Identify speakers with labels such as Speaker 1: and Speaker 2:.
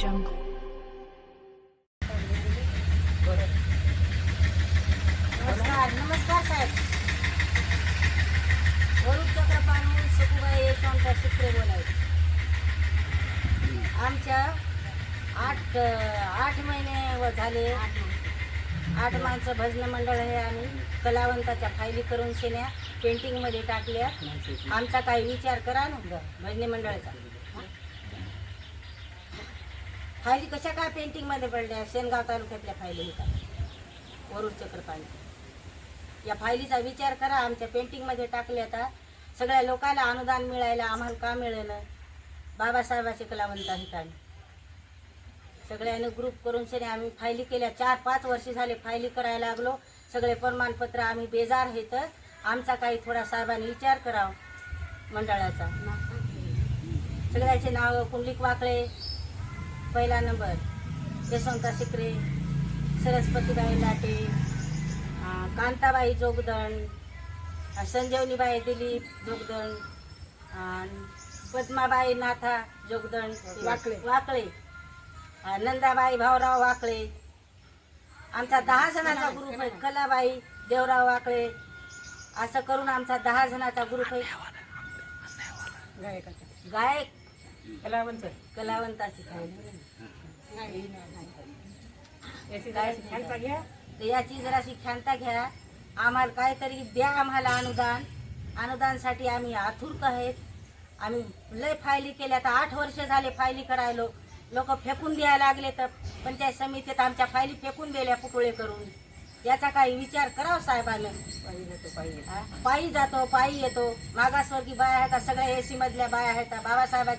Speaker 1: jungle. नमस्कार नमस्कार साहेब. वरुण चक्रपाणी सकुबाई यशवंत शित्रे बोलायचे. आमच्या आठ आठ महिने व झाले. आठ माणसं भजन मंडळ आहे आम्ही कलावंताच्या फायली करून शेण्या पेंटिंगमध्ये टाकल्या. आमचा काही विचार करा ना. भजनी मंडळाचा. फायली कशा काय पेंटिंगमध्ये पडल्या? शेनगाव तालुक्यातल्या फायली होत्या. वरुड चक्रपाणी. या फायलीचा विचार करा आमच्या पेंटिंगमध्ये टाकल्या आता सगळ्या लोकांना अनुदान मिळायला आम्हाला का मिळेल? बाबासाहेबाचे कलावंत आहेत आम्ही. सगळ्यांनी ग्रुप करून सगळे आम्ही फायली केल्या. चार पाच वर्ष झाले फायली करायला लागलो. सगळे प्रमाणपत्र आम्ही बेजार आहेत. आमचा काही थोडा साहेबांनी विचार करावा मंडळाचा. सगळ्याचे नाव कुंडलिक वाकळे पहिला नंबर. यशवंता शिकरे सरस्वतीबाई लाटे कांताबाई जोगदंड अं, संजीवनीबाई दिलीप जोगदंड अं, पद्माबाई नाथा जोगदंड
Speaker 2: वाकळे.
Speaker 1: वाकळे. नंदाबाई भाऊराव वाकळे. आमचा दहा जणांचा ग्रुप आहे. कलाबाई देवराव वाकळे. असं करून आमचा दहा जणांचा ग्रुप आहे. गायक.
Speaker 2: कलावंत. जराशी खालचा घ्या.
Speaker 1: तर याची जराशी क्षमता घ्या. आम्हाला काहीतरी द्या आम्हाला अनुदान. अनुदानसाठी आम्ही आथुरक आहेत. आम्ही लय फायली केल्या तर आठ वर्ष झाले फायली करायलो. लोक फेकून द्यायला लागले तर पंचायत समितीत आमच्या फायली फेकून दिल्या पुतळे करून. याचा काही विचार करावा साहेबांनी?
Speaker 2: पायी जातो पायी?
Speaker 1: पायी जातो पायी येतो. मागासवर्गीय बाया आहेत सगळ्या एसी मधल्या बाया आहेत बाबासाहेबाचे